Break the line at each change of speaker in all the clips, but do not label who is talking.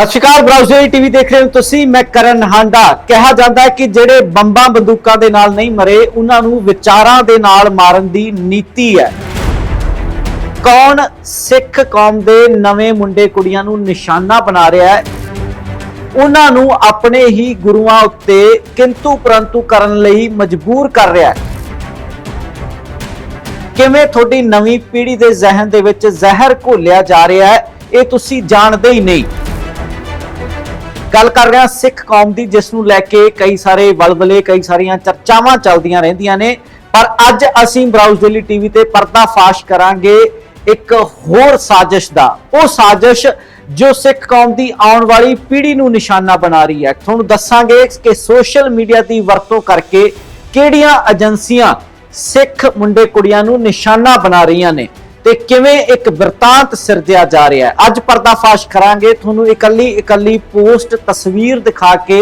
ਸਤਿ ਸ਼੍ਰੀ ਅਕਾਲ browser TV ਦੇਖ ਰਹੇ ਹੋ ਤੁਸੀਂ। ਮੈਂ ਕਰਨ ਹਾਂਡਾ। ਕਿਹਾ ਜਾਂਦਾ ਹੈ ਕਿ ਜਿਹੜੇ ਬੰਬਾਂ ਬੰਦੂਕਾਂ ਦੇ ਨਾਲ ਨਹੀਂ ਮਰੇ, ਉਹਨਾਂ ਨੂੰ ਵਿਚਾਰਾਂ ਦੇ ਨਾਲ ਮਾਰਨ ਦੀ ਨੀਤੀ ਹੈ। ਕੌਣ ਸਿੱਖ ਕੌਮ ਦੇ ਨਵੇਂ ਮੁੰਡੇ ਕੁੜੀਆਂ ਨੂੰ ਨਿਸ਼ਾਨਾ ਬਣਾ ਰਿਹਾ ਹੈ, ਉਹਨਾਂ ਨੂੰ ਆਪਣੇ ਹੀ ਗੁਰੂਆਂ ਉੱਤੇ ਕਿੰਤੂ ਪਰੰਤੂ ਕਰਨ ਲਈ ਮਜਬੂਰ ਕਰ ਰਿਹਾ ਹੈ। ਕਿਵੇਂ ਤੁਹਾਡੀ ਨਵੀਂ ਪੀੜ੍ਹੀ ਦੇ ਜ਼ਿਹਨ ਦੇ ਵਿੱਚ ਜ਼ਹਿਰ ਘੋਲਿਆ ਜਾ ਰਿਹਾ ਹੈ, ਇਹ ਤੁਸੀਂ ਜਾਣਦੇ ਹੀ ਨਹੀਂ। ਗੱਲ ਕਰ ਰਿਹਾ ਸਿੱਖ ਕੌਮ ਦੀ, ਜਿਸ ਨੂੰ ਲੈ ਕੇ ਕਈ ਸਾਰੇ ਵਲਵਲੇ, ਕਈ ਸਾਰੀਆਂ ਚਰਚਾਵਾਂ ਚੱਲਦੀਆਂ ਰਹਿੰਦੀਆਂ ਨੇ। ਪਰ ਅੱਜ ਅਸੀਂ ਬਰਾਊਜ਼ ਡੇਲੀ ਟੀਵੀ ਤੇ ਪਰਦਾ ਫਾਸ਼ ਕਰਾਂਗੇ ਇੱਕ ਹੋਰ ਸਾਜ਼ਿਸ਼ ਦਾ। ਉਹ ਸਾਜ਼ਿਸ਼ ਜੋ ਸਿੱਖ ਕੌਮ ਦੀ ਆਉਣ ਵਾਲੀ ਪੀੜ੍ਹੀ ਨੂੰ ਨਿਸ਼ਾਨਾ ਬਣਾ ਰਹੀ ਹੈ। ਤੁਹਾਨੂੰ ਦੱਸਾਂਗੇ ਕਿ ਸੋਸ਼ਲ ਮੀਡੀਆ ਦੀ ਵਰਤੋਂ ਕਰਕੇ ਕਿਹੜੀਆਂ ਏਜੰਸੀਆਂ ਸਿੱਖ ਮੁੰਡੇ ਕੁੜੀਆਂ ਨੂੰ ਨਿਸ਼ਾਨਾ ਬਣਾ ਰਹੀਆਂ ਨੇ। ਤੇ ਕਿਵੇਂ ਇੱਕ ਵਰਤਾਂਤ ਸਿਰਜਿਆ ਜਾ ਰਿਹਾ ਹੈ? ਅੱਜ ਪਰਦਾਫਾਸ਼ ਕਰਾਂਗੇ, ਤੁਹਾਨੂੰ ਇਕੱਲੀ ਇਕੱਲੀ ਪੋਸਟ ਤਸਵੀਰ ਦਿਖਾ ਕੇ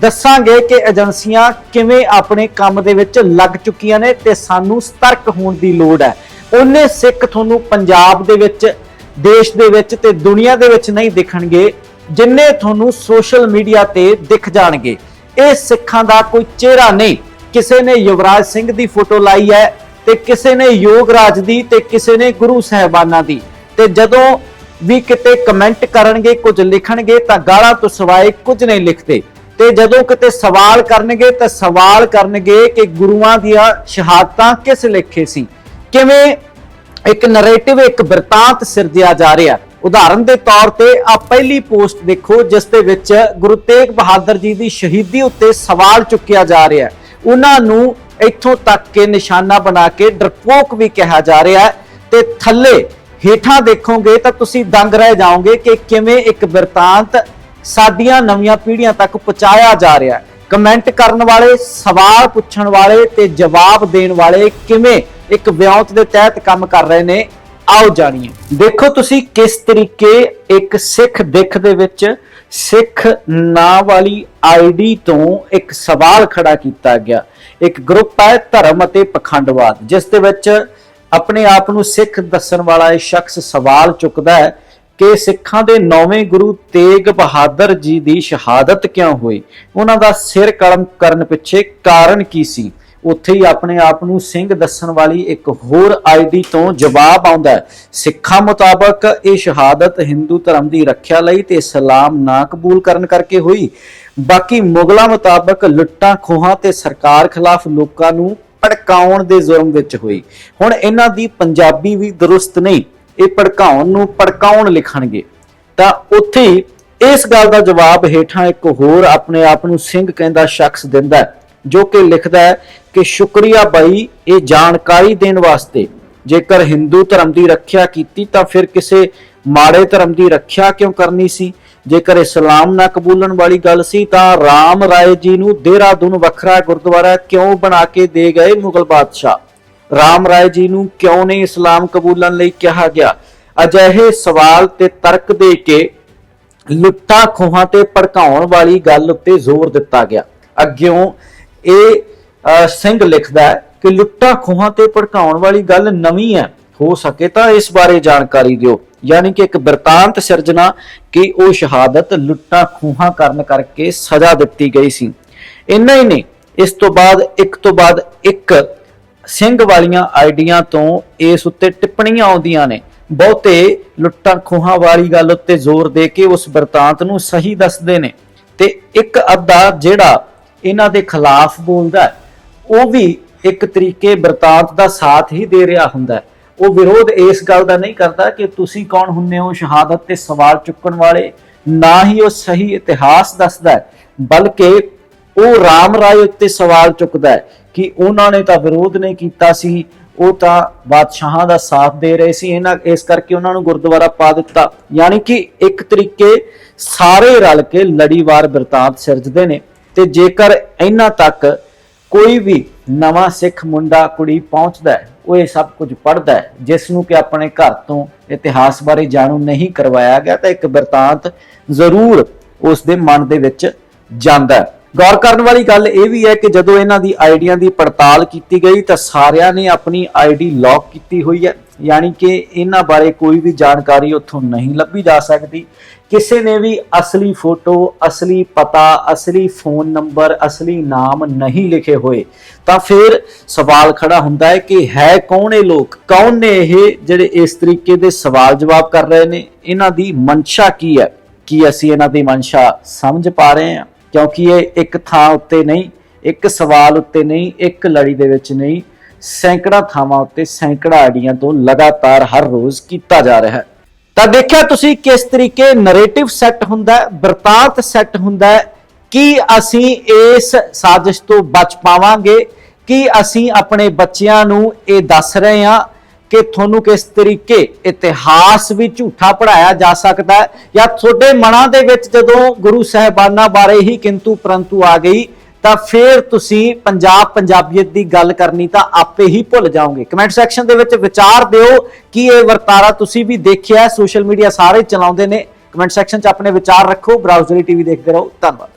ਦੱਸਾਂਗੇ ਕਿ ਏਜੰਸੀਆਂ ਕਿਵੇਂ ਆਪਣੇ ਕੰਮ ਦੇ ਵਿੱਚ ਲੱਗ ਚੁੱਕੀਆਂ ਨੇ ਤੇ ਸਾਨੂੰ ਸਤਰਕ ਹੋਣ ਦੀ ਲੋੜ ਹੈ। ਉਹਨੇ ਸਿੱਖ ਤੁਹਾਨੂੰ ਪੰਜਾਬ ਦੇ ਵਿੱਚ, ਦੇਸ਼ ਦੇ ਵਿੱਚ ਤੇ ਦੁਨੀਆ ਦੇ ਵਿੱਚ ਨਹੀਂ ਦਿਖਣਗੇ, ਜਿੰਨੇ ਤੁਹਾਨੂੰ ਸੋਸ਼ਲ ਮੀਡੀਆ ਤੇ ਦਿਖ ਜਾਣਗੇ। ਇਹ ਸਿੱਖਾਂ ਦਾ ਕੋਈ ਚਿਹਰਾ ਨਹੀਂ। ਕਿਸੇ ਨੇ ਯੁਵਰਾਜ ਸਿੰਘ ਦੀ ਫੋਟੋ ਲਾਈ ਹੈ ਤੇ ਕਿਸੇ ਨੇ ਯੋਗਰਾਜ ਦੀ ਤੇ ਕਿਸੇ ਨੇ ਗੁਰੂ ਸਾਹਿਬਾਨਾਂ ਦੀ। ਤੇ ਜਦੋਂ ਵੀ ਕਿਤੇ ਕਮੈਂਟ ਕਰਨਗੇ, ਕੁਝ ਲਿਖਣਗੇ, ਤਾਂ ਗਾਲਾਂ ਤੋਂ ਸਿਵਾਏ ਕੁਝ ਨਹੀਂ ਲਿਖਦੇ। ਤੇ ਜਦੋਂ ਕਿਤੇ ਸਵਾਲ ਕਰਨਗੇ, ਤਾਂ ਸਵਾਲ ਕਰਨਗੇ ਕਿ ਗੁਰੂਆਂ ਦੀਆਂ ਸ਼ਹਾਦਤਾਂ ਕਿਸ ਲਿਖੇ ਸੀ? ਕਿਵੇਂ ਇੱਕ ਨਰੇਟਿਵ ਇੱਕ ਬਿਰਤਾਂਤ ਸਿਰਜਿਆ ਜਾ ਰਿਹਾ? ਉਦਾਹਰਨ ਦੇ ਤੌਰ ਤੇ ਆ ਪਹਿਲੀ ਪੋਸਟ ਦੇਖੋ, ਜਿਸ ਦੇ ਵਿੱਚ ਗੁਰੂ ਤੇਗ ਬਹਾਦਰ ਜੀ ਦੀ ਸ਼ਹੀਦੀ ਉੱਤੇ ਸਵਾਲ ਚੁੱਕਿਆ ਜਾ ਰਿਹਾ ਉਹਨਾਂ ਨੂੰ ਇੱਥੋਂ ਤੱਕ ਕੇ ਨਿਸ਼ਾਨਾ ਬਣਾ ਕੇ ਡਰਪੋਕ ਵੀ ਕਿਹਾ ਜਾ ਰਿਹਾ ਤੇ ਥੱਲੇ ਹੇਠਾਂ ਦੇਖੋਗੇ ਤਾਂ ਤੁਸੀਂ ਦੰਗ ਰਹਿ ਜਾਓਗੇ ਕਿ ਕਿਵੇਂ ਇੱਕ ਬਿਰਤਾਂਤ ਸਾਡੀਆਂ ਨਵੀਆਂ ਪੀੜ੍ਹੀਆਂ ਤੱਕ ਪਹੁੰਚਾਇਆ ਜਾ ਰਿਹਾ ਹੈ। ਕਮੈਂਟ ਕਰਨ ਵਾਲੇ, ਸਵਾਲ ਪੁੱਛਣ ਵਾਲੇ ਤੇ ਜਵਾਬ ਦੇਣ ਵਾਲੇ ਕਿਵੇਂ ਇੱਕ ਵਿਉਂਤ ਦੇ ਤਹਿਤ ਕੰਮ ਕਰ ਰਹੇ ਨੇ ਆਓ ਜਾਣੀਏ। ਦੇਖੋ ਤੁਸੀਂ ਕਿਸ ਤਰੀਕੇ ਇੱਕ ਸਿੱਖ ਦਿੱਖ ਦੇ ਵਿੱਚ ਸਿੱਖ ਨਾਂ ਵਾਲੀ ਆਈਡੀ ਤੋਂ ਇੱਕ ਸਵਾਲ ਖੜਾ ਕੀਤਾ ਗਿਆ। ਇੱਕ ਗਰੁੱਪ ਹੈ ਧਰਮ ਅਤੇ ਪਖੰਡਵਾਦ, ਜਿਸ ਦੇ ਵਿੱਚ ਆਪਣੇ ਆਪ ਨੂੰ ਸਿੱਖ ਦੱਸਣ ਵਾਲਾ ਇਹ ਸ਼ਖਸ ਸਵਾਲ ਚੁੱਕਦਾ ਹੈ ਕਿ ਸਿੱਖਾਂ ਦੇ ਨੌਵੇਂ ਗੁਰੂ ਤੇਗ ਬਹਾਦਰ ਜੀ ਦੀ ਸ਼ਹਾਦਤ ਕਿਉਂ ਹੋਈ? ਉਹਨਾਂ ਦਾ ਸਿਰ ਕਲਮ ਕਰਨ ਪਿੱਛੇ ਕਾਰਨ ਕੀ ਸੀ? ਉੱਥੇ ਹੀ ਆਪਣੇ ਆਪ ਨੂੰ ਸਿੰਘ ਦੱਸਣ ਵਾਲੀ ਇੱਕ ਹੋਰ ਆਈਡੀ ਤੋਂ ਜਵਾਬ ਆਉਂਦਾ ਹੈ। ਸਿੱਖਾਂ ਮੁਤਾਬਕ ਇਹ ਸ਼ਹਾਦਤ ਹਿੰਦੂ ਧਰਮ ਦੀ ਰੱਖਿਆ ਲਈ ਤੇ ਇਸਲਾਮ ਨਾ ਕਬੂਲ ਕਰਨ ਕਰਕੇ ਹੋਈ। ਬਾਕੀ ਮੁਗਲਾਂ ਮੁਤਾਬਕ ਲੁੱਟਾਂ, ਖੋਹਾਂ ਤੇ ਸਰਕਾਰ ਖਿਲਾਫ ਲੋਕਾਂ ਨੂੰ ਭੜਕਾਉਣ ਦੇ ਜ਼ੁਰਮ ਵਿੱਚ ਹੋਈ। ਹੁਣ ਇਹਨਾਂ ਦੀ ਪੰਜਾਬੀ ਵੀ ਦਰੁਸਤ ਨਹੀਂ, ਇਹ ਭੜਕਾਉਣ ਨੂੰ ਭੜਕਾਉਣ ਲਿਖਣਗੇ। ਤਾਂ ਉੱਥੇ ਹੀ ਇਸ ਗੱਲ ਦਾ ਜਵਾਬ ਹੇਠਾਂ ਇੱਕ ਹੋਰ ਆਪਣੇ ਆਪ ਨੂੰ ਸਿੰਘ ਕਹਿੰਦਾ ਸ਼ਖਸ ਦਿੰਦਾ ਜੋ ਕਿ ਲਿਖਦਾ ਹੈ ਕਿ ਸ਼ੁਕਰੀਆ ਬਾਈ ਇਹ ਜਾਣਕਾਰੀ ਦੇਣ ਵਾਸਤੇ। ਜੇਕਰ ਹਿੰਦੂ ਧਰਮ ਦੀ ਰੱਖਿਆ ਕੀਤੀ ਤਾਂ ਫਿਰ ਕਿਸੇ ਮਾੜੇ ਧਰਮ ਦੀ ਰੱਖਿਆ ਕਿਉਂ ਕਰਨੀ ਸੀ? ਜੇਕਰ ਇਸਲਾਮ ਨਾ ਕਬੂਲਣ ਵਾਲੀ ਗੱਲ ਸੀ ਤਾਂ ਰਾਮ ਰਾਏ ਜੀ ਨੂੰ ਦੇਹਰਾਦੂਨ ਵੱਖਰਾ ਗੁਰਦੁਆਰਾ ਕਿਉਂ ਬਣਾ ਕੇ ਦੇ ਗਏ ਮੁਗਲ ਬਾਦਸ਼ਾਹ? ਰਾਮ ਰਾਏ ਜੀ ਨੂੰ ਕਿਉਂ ਨਹੀਂ ਇਸਲਾਮ ਕਬੂਲਣ ਲਈ ਕਿਹਾ ਗਿਆ? ਅਜਿਹੇ ਸਵਾਲ ਤੇ ਤਰਕ ਦੇ ਕੇ ਲੁੱਟਾਂ ਖੋਹਾਂ ਤੇ ਭੜਕਾਉਣ ਵਾਲੀ ਗੱਲ ਉੱਤੇ ਜ਼ੋਰ ਦਿੱਤਾ ਗਿਆ। ਅੱਗਿਓਂ ਇਹ ਸਿੰਘ ਲਿਖਦਾ ਹੈ ਕਿ ਲੁੱਟਾਂ ਖੋਹਾਂ ਤੇ ਭੜਕਾਉਣ ਵਾਲੀ ਗੱਲ ਨਵੀਂ ਹੈ। ਹੋ ਸਕੇ ਤਾਂ ਇਸ ਬਾਰੇ ਜਾਣਕਾਰੀ ਦਿਓ। ਯਾਨੀ ਕਿ ਇੱਕ ਬਿਰਤਾਂਤ ਸਿਰਜਣਾ ਕਿ ਉਹ ਸ਼ਹਾਦਤ ਲੁੱਟਾਂ ਖੂਹਾਂ ਕਰਨ ਕਰਕੇ ਸਜ਼ਾ ਦਿੱਤੀ ਗਈ ਸੀ। ਇੰਨਾ ਹੀ ਨਹੀਂ ਇਸ ਤੋਂ ਬਾਅਦ ਇੱਕ ਤੋਂ ਬਾਅਦ ਇੱਕ ਸਿੰਘ ਵਾਲੀਆਂ ਆਈਡੀਆਂ ਤੋਂ ਇਸ ਉੱਤੇ ਟਿੱਪਣੀਆਂ ਆਉਂਦੀਆਂ ਨੇ। ਬਹੁਤੇ ਲੁੱਟਾਂ ਖੋਹਾਂ ਵਾਲੀ ਗੱਲ ਉੱਤੇ ਜ਼ੋਰ ਦੇ ਕੇ ਉਸ ਵਰਤਾਂਤ ਨੂੰ ਸਹੀ ਦੱਸਦੇ ਨੇ। ਤੇ ਇੱਕ ਅੱਧਾ ਜਿਹੜਾ ਇਹਨਾਂ ਦੇ ਖਿਲਾਫ ਬੋਲਦਾ ਹੈ, ਉਹ ਵੀ ਇੱਕ ਤਰੀਕੇ ਵਰਤਾਂਤ ਦਾ ਸਾਥ ਹੀ ਦੇ ਰਿਹਾ ਹੁੰਦਾ ਹੈ। ਉਹ ਵਿਰੋਧ ਇਸ ਗੱਲ ਦਾ ਨਹੀਂ ਕਰਦਾ ਕਿ ਤੁਸੀਂ ਕੌਣ ਹੁੰਨੇ ਹੋ, ਸ਼ਹਾਦਤ ਤੇ ਸਵਾਲ ਚੁੱਕਣ ਵਾਲੇ। ਨਾ ਹੀ ਉਹ ਸਹੀ ਇਤਿਹਾਸ ਦੱਸਦਾ ਬਲਕਿ ਉਹ ਰਾਮ ਰਾਏ ਉੱਤੇ ਸਵਾਲ ਚੁੱਕਦਾ ਹੈ ਕਿ ਉਹਨਾਂ ਨੇ ਤਾਂ ਵਿਰੋਧ ਨਹੀਂ ਕੀਤਾ ਸੀ, ਉਹ ਤਾਂ ਬਾਦਸ਼ਾਹਾਂ ਦਾ ਸਾਥ ਦੇ ਰਹੇ ਸੀ। ਇਹਨਾਂ, ਇਸ ਕਰਕੇ ਉਹਨਾਂ ਨੂੰ ਗੁਰਦੁਆਰਾ ਪਾ ਦਿੱਤਾ। ਯਾਨੀ ਕਿ ਇੱਕ ਤਰੀਕੇ ਸਾਰੇ ਰਲ ਕੇ ਲੜੀਵਾਰ ਬਰਤਾਂਤ ਸਿਰਜਦੇ ਨੇ। ਤੇ ਜੇਕਰ ਇਹਨਾਂ ਤੱਕ ਕੋਈ ਵੀ ਨਵਾਂ ਸਿੱਖ ਮੁੰਡਾ, ਕੁੜੀ ਪਹੁੰਚਦਾ ਹੈ, ਉਹ ਇਹ ਸਭ ਕੁਝ ਪੜ੍ਹਦਾ ਹੈ, ਜਿਸ ਨੂੰ ਕਿ ਆਪਣੇ ਘਰ ਤੋਂ ਇਤਿਹਾਸ ਬਾਰੇ ਜਾਣੂ ਨਹੀਂ ਕਰਵਾਇਆ ਗਿਆ, ਤਾਂ ਇੱਕ ਬਿਰਤਾਂਤ ਜ਼ਰੂਰ ਉਸ ਦੇ ਮਨ ਦੇ ਵਿੱਚ ਜਾਂਦਾ ਹੈ। ਗੌਰ ਕਰਨ ਵਾਲੀ ਗੱਲ ਇਹ ਵੀ ਹੈ ਕਿ ਜਦੋਂ ਇਹਨਾਂ ਦੀ ਆਈਡੀਆਂ ਦੀ ਪੜਤਾਲ ਕੀਤੀ ਗਈ, ਤਾਂ ਸਾਰਿਆਂ ਨੇ ਆਪਣੀ ਆਈਡੀ ਲੌਕ ਕੀਤੀ ਹੋਈ ਹੈ। ਯਾਨੀ ਕਿ ਇਹਨਾਂ ਬਾਰੇ ਕੋਈ ਵੀ ਜਾਣਕਾਰੀ ਉੱਥੋਂ ਨਹੀਂ ਲੱਭੀ ਜਾ ਸਕਦੀ। ਕਿਸੇ ਨੇ ਵੀ ਅਸਲੀ ਫੋਟੋ, ਅਸਲੀ ਪਤਾ, ਅਸਲੀ ਫੋਨ ਨੰਬਰ, ਅਸਲੀ ਨਾਮ ਨਹੀਂ ਲਿਖੇ ਹੋਏ, ਤਾਂ ਫਿਰ ਸਵਾਲ ਖੜਾ ਹੁੰਦਾ ਹੈ ਕਿ ਹੈ ਕੌਣ ਇਹ ਲੋਕ? ਕੌਣ ਨੇ ਇਹ ਜਿਹੜੇ ਇਸ ਤਰੀਕੇ ਦੇ ਸਵਾਲ ਜਵਾਬ ਕਰ ਰਹੇ ਨੇ? ਇਹਨਾਂ ਦੀ ਮਨਸ਼ਾ ਕੀ ਹੈ? ਕੀ ਅਸੀਂ ਇਹਨਾਂ ਦੀ ਮਨਸ਼ਾ ਸਮਝ ਪਾ ਰਹੇ ਹਾਂ? ਕਿਉਂਕਿ ਇਹ ਇੱਕ ਥਾਂ ਉੱਤੇ ਨਹੀਂ, ਇੱਕ ਸਵਾਲ ਉੱਤੇ ਨਹੀਂ, ਇੱਕ ਲੜੀ ਦੇ ਵਿੱਚ ਨਹੀਂ ਸੈਂਕੜਾ ਥਾਵਾਂ ਉੱਤੇ ਸੈਂਕੜਾ ਆਈਡੀਆਂ ਤੋਂ ਲਗਾਤਾਰ ਹਰ ਰੋਜ਼ ਕੀਤਾ ਜਾ ਰਿਹਾ ਹੈ। ਤਾਂ ਦੇਖਿਆ ਤੁਸੀਂ ਕਿਸ ਤਰੀਕੇ ਨੈਰੇਟਿਵ ਸੈੱਟ ਹੁੰਦਾ ਹੈ ਵਰਤਾਂਤ ਸੈੱਟ ਹੁੰਦਾ ਹੈ, ਕੀ ਅਸੀਂ ਇਸ ਸਾਜ਼ਿਸ਼ ਤੋਂ ਬਚ ਪਾਵਾਂਗੇ, ਕੀ ਅਸੀਂ ਆਪਣੇ ਬੱਚਿਆਂ ਨੂੰ ਇਹ ਦੱਸ ਰਹੇ ਹਾਂ ਕਿ ਤੁਹਾਨੂੰ ਕਿਸ ਤਰੀਕੇ ਇਤਿਹਾਸ ਵੀ ਝੂਠਾ ਪੜਾਇਆ ਜਾ ਸਕਦਾ ਹੈ, ਜਾਂ ਤੁਹਾਡੇ ਮਨਾਂ ਦੇ ਵਿੱਚ ਜਦੋਂ ਗੁਰੂ ਸਾਹਿਬਾਨਾਂ ਬਾਰੇ ਹੀ ਕਿੰਤੂ ਪਰੰਤੂ ਆ ਗਈ ਤਾਂ ਫਿਰ ਤੁਸੀਂ ਪੰਜਾਬ ਪੰਜਾਬੀਅਤ ਦੀ ਗੱਲ ਕਰਨੀ ਤਾਂ ਆਪੇ ਹੀ ਭੁੱਲ ਜਾਓਗੇ। ਕਮੈਂਟ ਸੈਕਸ਼ਨ ਦੇ ਵਿੱਚ ਵਿਚਾਰ ਦਿਓ ਕਿ ਇਹ ਵਰਤਾਰਾ ਤੁਸੀਂ ਵੀ ਦੇਖਿਆ, ਸੋਸ਼ਲ ਮੀਡੀਆ ਸਾਰੇ ਚਲਾਉਂਦੇ ਨੇ। ਕਮੈਂਟ ਸੈਕਸ਼ਨ 'ਚ ਆਪਣੇ ਵਿਚਾਰ ਰੱਖੋ ਬਰਾਊਜ਼ਰੀ ਟੀਵੀ ਦੇਖਦੇ ਰਹੋ। ਧੰਨਵਾਦ।